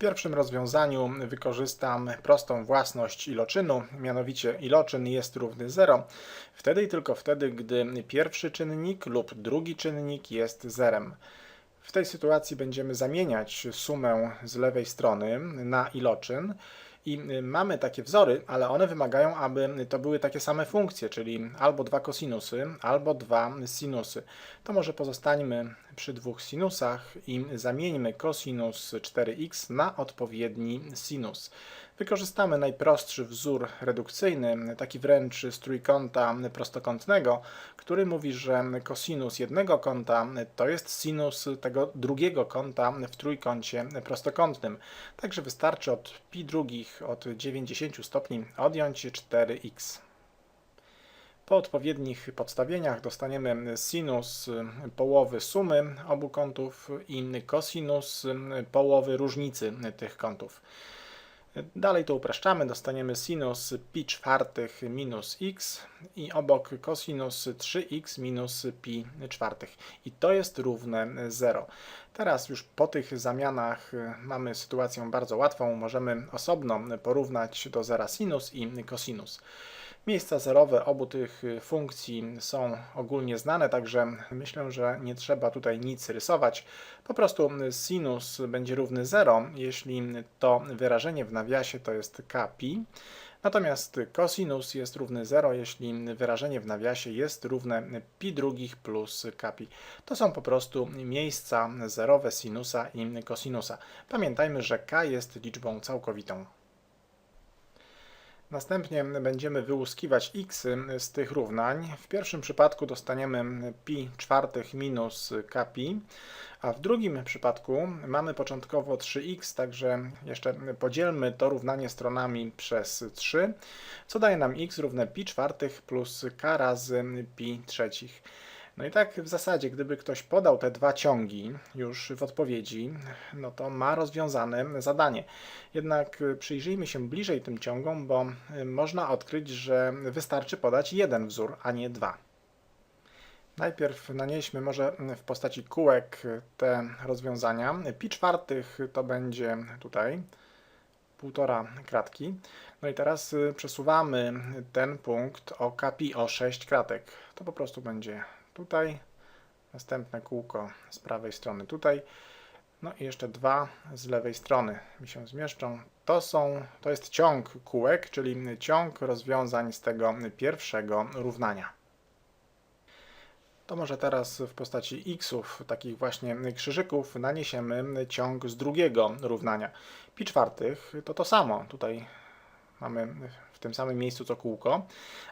pierwszym rozwiązaniu wykorzystam prostą własność iloczynu, mianowicie iloczyn jest równy 0, wtedy i tylko wtedy, gdy pierwszy czynnik lub drugi czynnik jest zerem. W tej sytuacji będziemy zamieniać sumę z lewej strony na iloczyn i y, mamy takie wzory, ale one wymagają, aby to były takie same funkcje, czyli albo dwa kosinusy, albo dwa sinusy. To może pozostańmy przy dwóch sinusach i zamieńmy kosinus 4x na odpowiedni sinus. Wykorzystamy najprostszy wzór redukcyjny, taki wręcz z trójkąta prostokątnego, który mówi, że kosinus jednego kąta to jest sinus tego drugiego kąta w trójkącie prostokątnym. Także wystarczy od pi drugich od 90 stopni odjąć 4x. Po odpowiednich podstawieniach dostaniemy sinus połowy sumy obu kątów i kosinus połowy różnicy tych kątów. Dalej to upraszczamy, dostaniemy sinus pi czwartych minus x i obok kosinus 3x minus pi czwartych. I to jest równe 0. Teraz już po tych zamianach y, mamy sytuację bardzo łatwą. Możemy osobno porównać do zera sinus i kosinus. Miejsca zerowe obu tych y, funkcji są ogólnie znane, także myślę, że nie trzeba tutaj nic rysować. Po prostu sinus będzie równy 0, jeśli to wyrażenie w nawiasie to jest kpi. Natomiast cosinus jest równy 0, jeśli wyrażenie w nawiasie jest równe pi drugich plus kpi. To są po prostu miejsca zerowe sinusa i kosinusa. Pamiętajmy, że k jest liczbą całkowitą. Następnie będziemy wyłuskiwać x z tych równań. W pierwszym przypadku dostaniemy pi czwartych minus kpi, a w drugim przypadku mamy początkowo 3x, także jeszcze podzielmy to równanie stronami przez 3, co daje nam x równe pi czwartych plus k razy pi trzecich. No i tak w zasadzie, gdyby ktoś podał te dwa ciągi już w odpowiedzi, no to ma rozwiązane zadanie. Jednak przyjrzyjmy się bliżej tym ciągom, bo można odkryć, że wystarczy podać jeden wzór, a nie dwa. Najpierw nanieśmy może w postaci kółek te rozwiązania. Pi czwartych to będzie tutaj półtora kratki. No i teraz przesuwamy ten punkt o kpi o 6 kratek. To po prostu będzie tutaj, następne kółko z prawej strony tutaj, no i jeszcze dwa z lewej strony mi się zmieszczą. To, są, to jest ciąg kółek, czyli ciąg rozwiązań z tego pierwszego równania. To może teraz w postaci xów, takich właśnie krzyżyków, naniesiemy ciąg z drugiego równania. Pi czwartych to to samo. Tutaj mamy tym samym miejscu co kółko,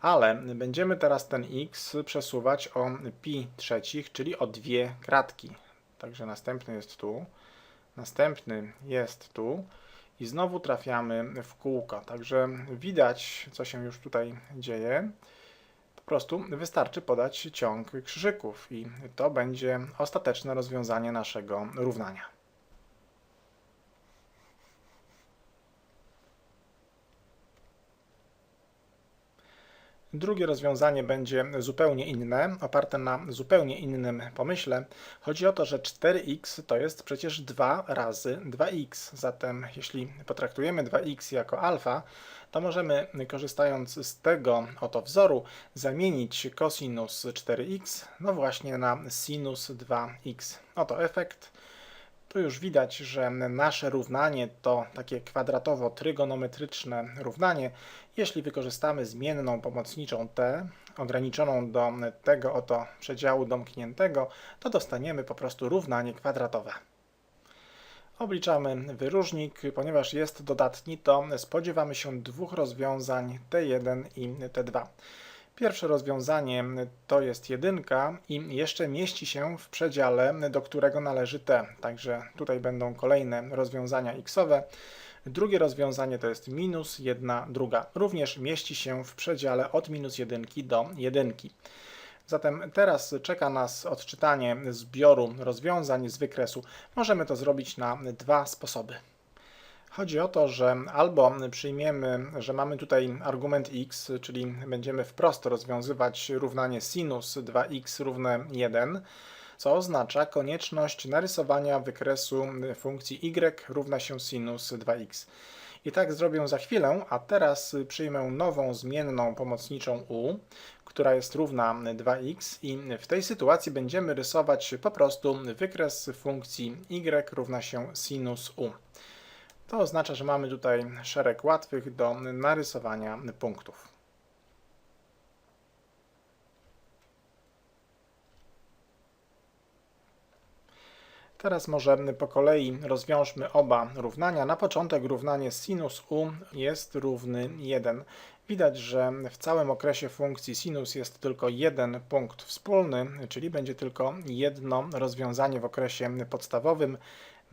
ale będziemy teraz ten x przesuwać o pi trzecich, czyli o dwie kratki. Także następny jest tu, następny jest tu i znowu trafiamy w kółko. Także widać, co się już tutaj dzieje. Po prostu wystarczy podać ciąg krzyżyków i to będzie ostateczne rozwiązanie naszego równania. Drugie rozwiązanie będzie zupełnie inne, oparte na zupełnie innym pomyśle. Chodzi o to, że 4x to jest przecież 2 razy 2x. Zatem jeśli potraktujemy 2x jako alfa, to możemy korzystając z tego oto wzoru zamienić cosinus 4x no właśnie na sinus 2x. Oto efekt. Tu już widać, że nasze równanie to takie kwadratowo-trygonometryczne równanie. Jeśli wykorzystamy zmienną pomocniczą t, ograniczoną do tego oto przedziału domkniętego, to dostaniemy po prostu równanie kwadratowe. Obliczamy wyróżnik, ponieważ jest dodatni, to spodziewamy się dwóch rozwiązań T1 i T2. Pierwsze rozwiązanie to jest jedynka i jeszcze mieści się w przedziale, do którego należy t. Także tutaj będą kolejne rozwiązania xowe. Drugie rozwiązanie to jest minus 1 druga. Również mieści się w przedziale od minus 1 do 1. Zatem teraz czeka nas odczytanie zbioru rozwiązań z wykresu. Możemy to zrobić na dwa sposoby. Chodzi o to, że albo przyjmiemy, że mamy tutaj argument x, czyli będziemy wprost rozwiązywać równanie sinus 2x równe 1, co oznacza konieczność narysowania wykresu funkcji y równa się sinus 2x. I tak zrobię za chwilę, a teraz przyjmę nową zmienną pomocniczą u, która jest równa 2x i w tej sytuacji będziemy rysować po prostu wykres funkcji y równa się sinus u. To oznacza, że mamy tutaj szereg łatwych do narysowania punktów. Teraz może po kolei rozwiążmy oba równania. Na początek równanie sinus u jest równy 1. Widać, że w całym okresie funkcji sinus jest tylko jeden punkt wspólny, czyli będzie tylko jedno rozwiązanie w okresie podstawowym.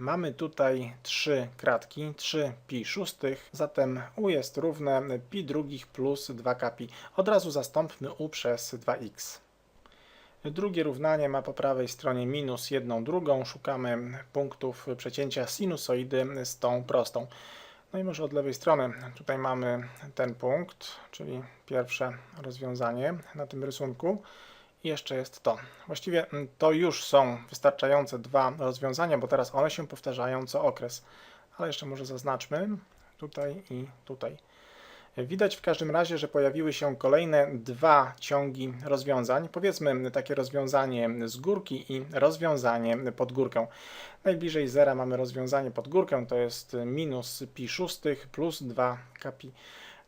Mamy tutaj trzy kratki, 3 pi szóstych, zatem u jest równe pi drugich plus 2 pi. Od razu zastąpmy u przez 2x. Drugie równanie ma po prawej stronie minus jedną drugą. Szukamy punktów przecięcia sinusoidy z tą prostą. No i może od lewej strony. Tutaj mamy ten punkt, czyli pierwsze rozwiązanie na tym rysunku. Jeszcze jest to. Właściwie to już są wystarczające dwa rozwiązania, bo teraz one się powtarzają co okres. Ale jeszcze może zaznaczmy tutaj i tutaj. Widać w każdym razie, że pojawiły się kolejne dwa ciągi rozwiązań. Powiedzmy takie rozwiązanie z górki i rozwiązanie pod górkę. Najbliżej zera mamy rozwiązanie pod górkę, to jest minus pi szóstych plus 2 kapi.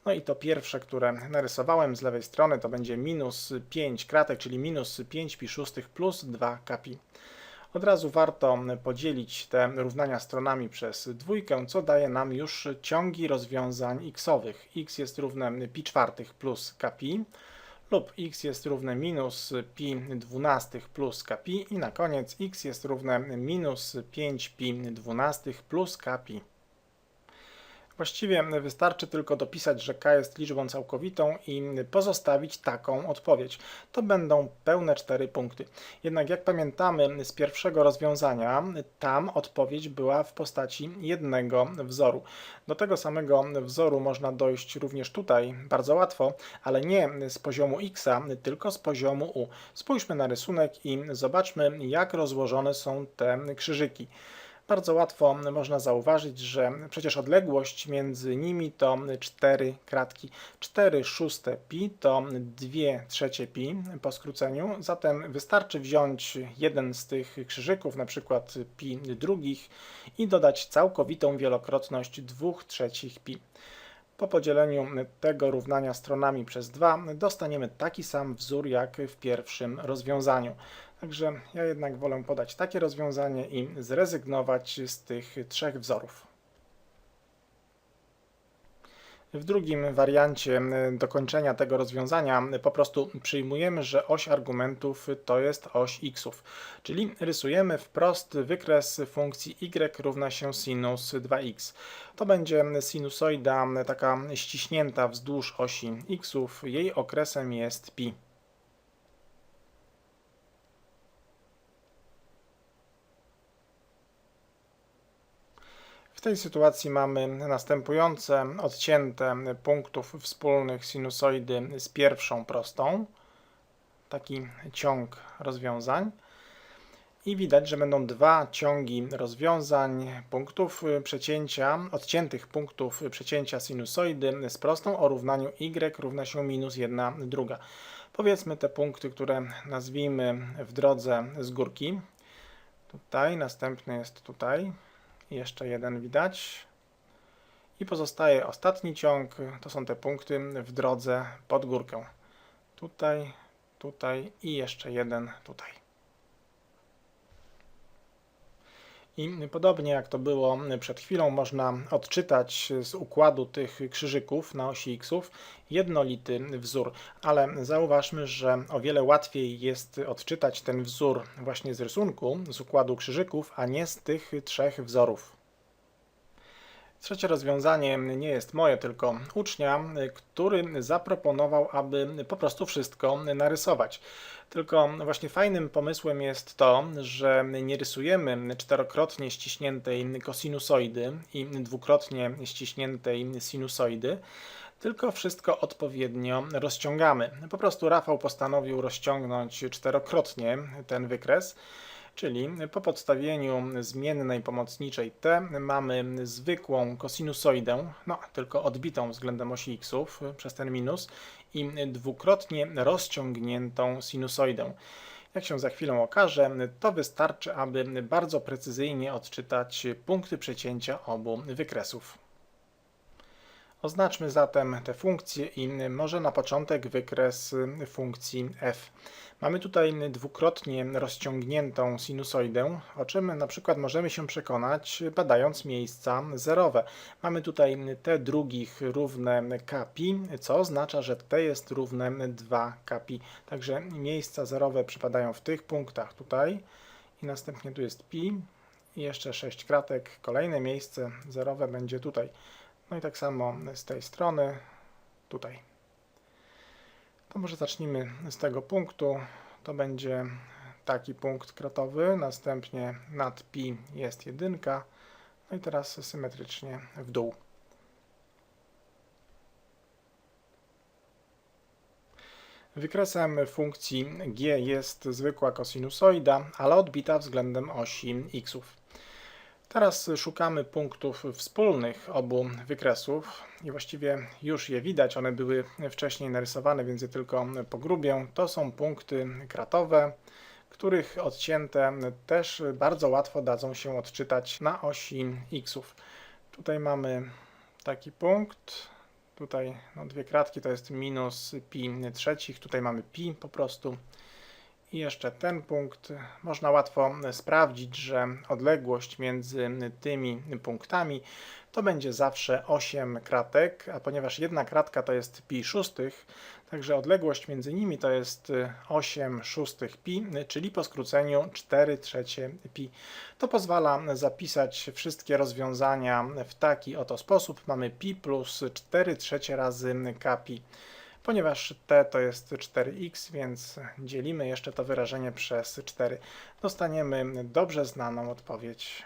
No i to pierwsze, które narysowałem z lewej strony, to będzie minus 5 kratek, czyli minus 5 pi szóstych plus 2 kapi. Od razu warto podzielić te równania stronami przez dwójkę, co daje nam już ciągi rozwiązań xowych. x jest równe pi czwartych plus kpi lub x jest równe minus pi dwunastych plus kpi i na koniec x jest równe minus 5 pi dwunastych plus kpi. Właściwie wystarczy tylko dopisać, że k jest liczbą całkowitą i pozostawić taką odpowiedź. To będą pełne cztery punkty. Jednak jak pamiętamy z pierwszego rozwiązania, tam odpowiedź była w postaci jednego wzoru. Do tego samego wzoru można dojść również tutaj bardzo łatwo, ale nie z poziomu x, tylko z poziomu u. Spójrzmy na rysunek i zobaczmy, jak rozłożone są te krzyżyki. Bardzo łatwo można zauważyć, że przecież odległość między nimi to 4 kratki. 4 szóste pi to 2 trzecie pi po skróceniu, zatem wystarczy wziąć jeden z tych krzyżyków, na przykład pi drugich i dodać całkowitą wielokrotność 2 trzecich pi. Po podzieleniu tego równania stronami przez 2 dostaniemy taki sam wzór jak w pierwszym rozwiązaniu. Także ja jednak wolę podać takie rozwiązanie i zrezygnować z tych trzech wzorów. W drugim wariancie dokończenia tego rozwiązania po prostu przyjmujemy, że oś argumentów to jest oś xów, czyli rysujemy wprost wykres funkcji y równa się sinus 2x. To będzie sinusoida taka ściśnięta wzdłuż osi xów, jej okresem jest pi. Tej sytuacji mamy następujące odcięte punktów wspólnych sinusoidy z pierwszą prostą. Taki ciąg rozwiązań. I widać, że będą dwa ciągi rozwiązań punktów przecięcia, odciętych punktów przecięcia sinusoidy z prostą o równaniu y równa się minus 1 druga. Powiedzmy te punkty, które nazwijmy w drodze z górki. Tutaj, następny jest tutaj. Jeszcze jeden widać. I pozostaje ostatni ciąg, to są te punkty w drodze pod górkę. Tutaj, tutaj i jeszcze jeden tutaj. I podobnie jak to było przed chwilą, można odczytać z układu tych krzyżyków na osi xów jednolity wzór, ale zauważmy, że o wiele łatwiej jest odczytać ten wzór właśnie z rysunku, z układu krzyżyków, a nie z tych trzech wzorów. Trzecie rozwiązanie nie jest moje, tylko ucznia, który zaproponował, aby po prostu wszystko narysować. Tylko właśnie fajnym pomysłem jest to, że nie rysujemy czterokrotnie ściśniętej kosinusoidy i dwukrotnie ściśniętej sinusoidy, tylko wszystko odpowiednio rozciągamy. Po prostu Rafał postanowił rozciągnąć czterokrotnie ten wykres. Czyli po podstawieniu zmiennej pomocniczej t mamy zwykłą kosinusoidę, no tylko odbitą względem osi xów przez ten minus i dwukrotnie rozciągniętą sinusoidę. Jak się za chwilę okaże, to wystarczy, aby bardzo precyzyjnie odczytać punkty przecięcia obu wykresów. Oznaczmy zatem te funkcje i może na początek wykres funkcji f. Mamy tutaj dwukrotnie rozciągniętą sinusoidę, o czym na przykład możemy się przekonać badając miejsca zerowe. Mamy tutaj t drugich równe kpi, co oznacza, że t jest równe 2 kpi. Także miejsca zerowe przypadają w tych punktach tutaj i następnie tu jest pi i jeszcze 6 kratek. Kolejne miejsce zerowe będzie tutaj. No i tak samo z tej strony, tutaj. To może zacznijmy z tego punktu. To będzie taki punkt kratowy, następnie nad pi jest jedynka, no i teraz symetrycznie w dół. Wykresem funkcji g jest zwykła kosinusoida, ale odbita względem osi xów. Teraz szukamy punktów wspólnych obu wykresów i właściwie już je widać, one były wcześniej narysowane, więc je tylko pogrubię. To są punkty kratowe, których odcięte też bardzo łatwo dadzą się odczytać na osi xów. Tutaj mamy taki punkt, tutaj no, dwie kratki to jest minus pi trzecich, tutaj mamy pi po prostu. I jeszcze ten punkt. Można łatwo sprawdzić, że odległość między tymi punktami to będzie zawsze 8 kratek, a ponieważ jedna kratka to jest pi szóstych, także odległość między nimi to jest 8 szóstych pi, czyli po skróceniu 4 trzecie pi. To pozwala zapisać wszystkie rozwiązania w taki oto sposób. Mamy pi plus 4 trzecie razy k pi. Ponieważ t to jest 4x, więc dzielimy jeszcze to wyrażenie przez 4. Dostaniemy dobrze znaną odpowiedź